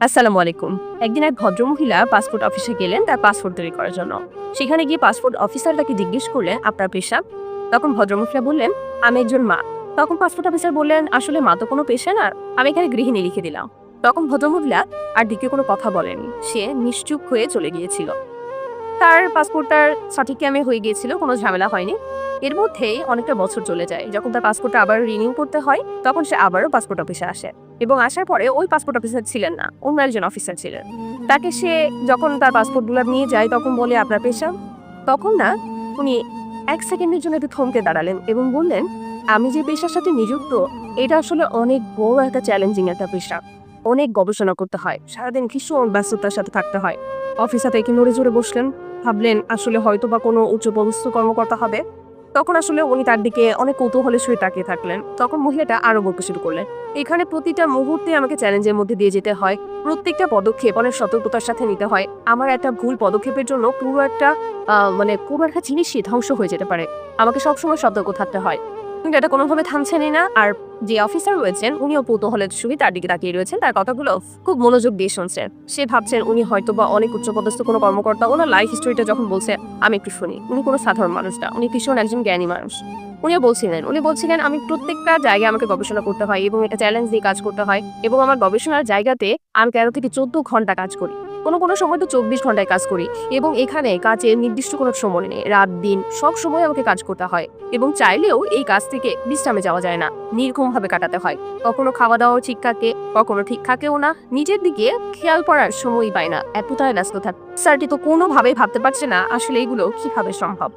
আসসালামু আলাইকুম। একদিন এক ভদ্রমহিলা পাসপোর্ট অফিসে গেলেন তার পাসপোর্ট তৈরি করার জন্য। সেখানে গিয়ে পাসপোর্ট অফিসার তাকে জিজ্ঞেস করলেন আপনার পেশা? তখন ভদ্রমহিলা বললেন, আমি একজন মা। তখন পাসপোর্ট অফিসার বললেন, আসলে মা তো কোনো পেশা না, আমি এখানে গৃহিণী লিখে দিলাম। তখন ভদ্রমহিলা আর দিকে কোনো কথা বলেনি সে নিশ্চুপ হয়ে চলে গিয়েছিল। তার পাসপোর্টটার সঠিক ক্যামে হয়ে গিয়েছিল, কোনো ঝামেলা হয়নি। এর মধ্যেই অনেকটা বছর চলে যায়। যখন তার পাসপোর্টটা আবার রিনিউ করতে হয়, তখন সে আবারও পাসপোর্ট অফিসে আসে। এবং আসার পরে ওই পাসপোর্ট অফিসার ছিলেন না, অন্য একজন অফিসার ছিলেন। তাকে সে যখন তার পাসপোর্টগুলো নিয়ে যায়, তখন বলে, আপনার পেশা? তখন না, উনি এক সেকেন্ডের জন্য একটু থমকে দাঁড়ালেন এবং বললেন, আমি যে পেশার সাথে নিযুক্ত, এটা আসলে অনেক বড় একটা চ্যালেঞ্জিং একটা পেশা। অনেক গবেষণা করতে হয়, সারাদিন ভীষণ ব্যস্ততার সাথে থাকতে হয়। অফিসার থেকে নড়ে জোরে বসলেন, ভাবলেন আসলে হয়তো বা কোনো উচ্চপদস্থ কর্মকর্তা হবে। তখন আসলে উনি তার দিকে অনেক কৌতূহলের সহিত তাকিয়ে থাকলেন। তখন মহিলাটা আরও বলতে শুরু করলেন, এখানে প্রতিটা মুহূর্তে আমাকে চ্যালেঞ্জের মধ্যে দিয়ে যেতে হয়। প্রত্যেকটা পদক্ষেপ অনেক সতর্কতার সাথে নিতে হয়। আমার একটা ভুল পদক্ষেপের জন্য পুরো একটা মানে পুরো একটা জিনিসই ধ্বংস হয়ে যেতে পারে। আমাকে সবসময় সতর্ক থাকতে হয়। কিন্তু এটা কোনোভাবে থামছেনই না। আর যে অফিসার রয়েছেন, উনিও কৌতূহলের সহিত তার দিকে তাকিয়ে রয়েছেন। তার কথাগুলো খুব মনোযোগ দিয়ে শুনছেন। সে ভাবছেন উনি হয়তো বা অনেক উচ্চপদস্থ কোনো কর্মকর্তা। ওনার লাইফ হিস্টোরিটা যখন বলছে, আমি একটু শুনি। উনি কোনো সাধারণ মানুষ না। উনি ভীষণ একজন জ্ঞানী মানুষ। উনিও বলছিলেন, উনি বলছিলেন, আমি প্রত্যেকটা জায়গায় আমাকে গবেষণা করতে হয় এবং এটা চ্যালেঞ্জ দিয়ে কাজ করতে হয় এবং আমার গবেষণার জায়গাতে আমি তেরো থেকে চোদ্দ ঘণ্টা কাজ করি। কোনো কোনো সময় তো চব্বিশ ঘন্টায় কাজ করি এবং এখানে কাজের নির্দিষ্ট কোনো সময় নেই। রাত, দিন সব সময় আমাকে কাজ করতে হয় এবং চাইলেও এই কাজ থেকে বিশ্রামে যাওয়া যায় না। নির্ঘুম ভাবে কাটাতে হয়। কখনো খাওয়া দাওয়াও ঠিক থাকে, কখনো ঠিক থাকেও না। নিজের দিকে খেয়াল করার সময়ই পায় না। এতটাই ব্যস্ত থাকে স্যারটি তো কোনোভাবেই ভাবতে পারছে না আসলে এগুলো কীভাবে সম্ভব।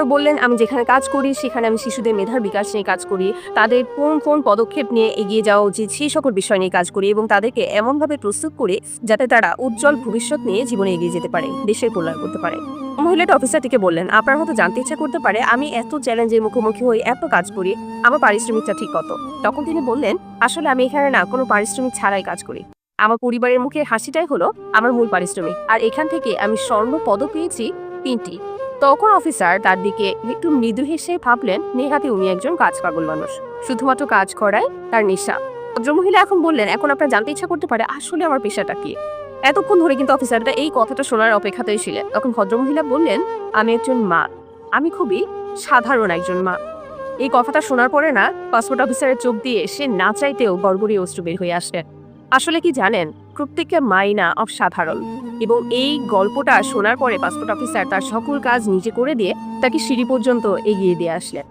বললেন, আমি যেখানে কাজ করি, সেখানে আমি শিশুদের মেধার বিকাশ নিয়ে কাজ করি। তাদের কোন কোন পদক্ষেপ নিয়ে এগিয়ে যাওয়া উচিত, সেই সকল বিষয় নিয়ে কাজ করি এবং তাদেরকে এমনভাবে প্রস্তুত করে যাতে তারা উজ্জ্বল ভবিষ্যৎ নিয়ে জীবনে এগিয়ে যেতে পারে, দেশের কল্যাণ করতে পারে। মহিলাটা অফিসারটিকে বললেন, আপনার মতো জানতে ইচ্ছা করতে পারে, আমি এত চ্যালেঞ্জের মুখোমুখি হয়ে এত কাজ করি, আমার পারিশ্রমিকটা ঠিক কত? তখন তিনি বললেন, আসলে আমি এখানে না, কোনো পারিশ্রমিক ছাড়াই কাজ করি। আমার পরিবারের মুখে হাসিটাই হলো আমার মূল পারিশ্রমিক। আর এখান থেকে আমি স্বর্ণ পদক পেয়েছি তিনটি। তখন অফিসার তার দিকে একটু মৃদু হেসে ভাবলেন, নেহাতে উনি একজন কাজ পাগল মানুষ। শুধুমাত্র কাজ করায় তার নেশা। ভদ্রমহিলা এখন বললেন, এখন আপনার জানতে ইচ্ছা করতে পারে, আসলে আমার পেশাটা কি? এতক্ষণ ধরে কিন্তু অফিসারটা এই কথাটা শোনার অপেক্ষাতেই ছিলেন। তখন ভদ্রমহিলা বললেন, আমি একজন মা। আমি খুবই সাধারণ একজন মা। এই কথাটা শোনার পরে না, পাসপোর্ট অফিসারের চোখ দিয়ে সে না চাইতেও গড়গড়ি অস্ত্র বের হয়ে আসে আসলে কি জানেন প্রত্যেকটা মাই না অসাধারণ এবং এই গল্পটা শোনার পরে পাসপোর্ট অফিসার তার সকল কাজ নিজে করে দিয়ে তাকে সিঁড়ি পর্যন্ত এগিয়ে দিয়ে আসলেন।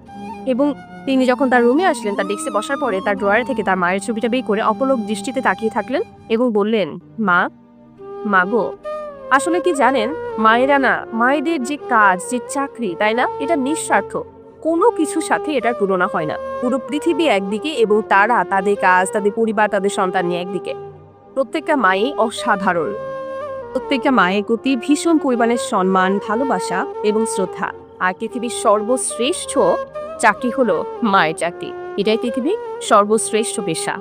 এবং তিনি যখন তার রুমে আসলেন, তার ডেস্কে বসার পরে তার ড্রয়ার থেকে তার মায়ের ছবিটা বের করে অপলক দৃষ্টিতে তাকিয়ে থাকলেন এবং বললেন, মা মা গো, আসলে কি জানেন, মায়েরা না, মায়েদের যে কাজ, যে চাকরি, তাই না? এটা নিঃস্বার্থ। কোনো কিছুর সাথে এটার তুলনা হয় না। পুরো পৃথিবী একদিকে এবং তারা তাদের কাজ, তাদের পরিবার, তাদের সন্তান নিয়ে একদিকে। প্রত্যেকটা মায়ে অসাধারণ। প্রত্যেকটা মায়ের প্রতি ভীষণ পরিমাণের সম্মান, ভালোবাসা এবং শ্রদ্ধা। আর পৃথিবীর সর্বশ্রেষ্ঠ চাকরি হলো মায়ের চাকরি। এটাই পৃথিবীর সর্বশ্রেষ্ঠ পেশা।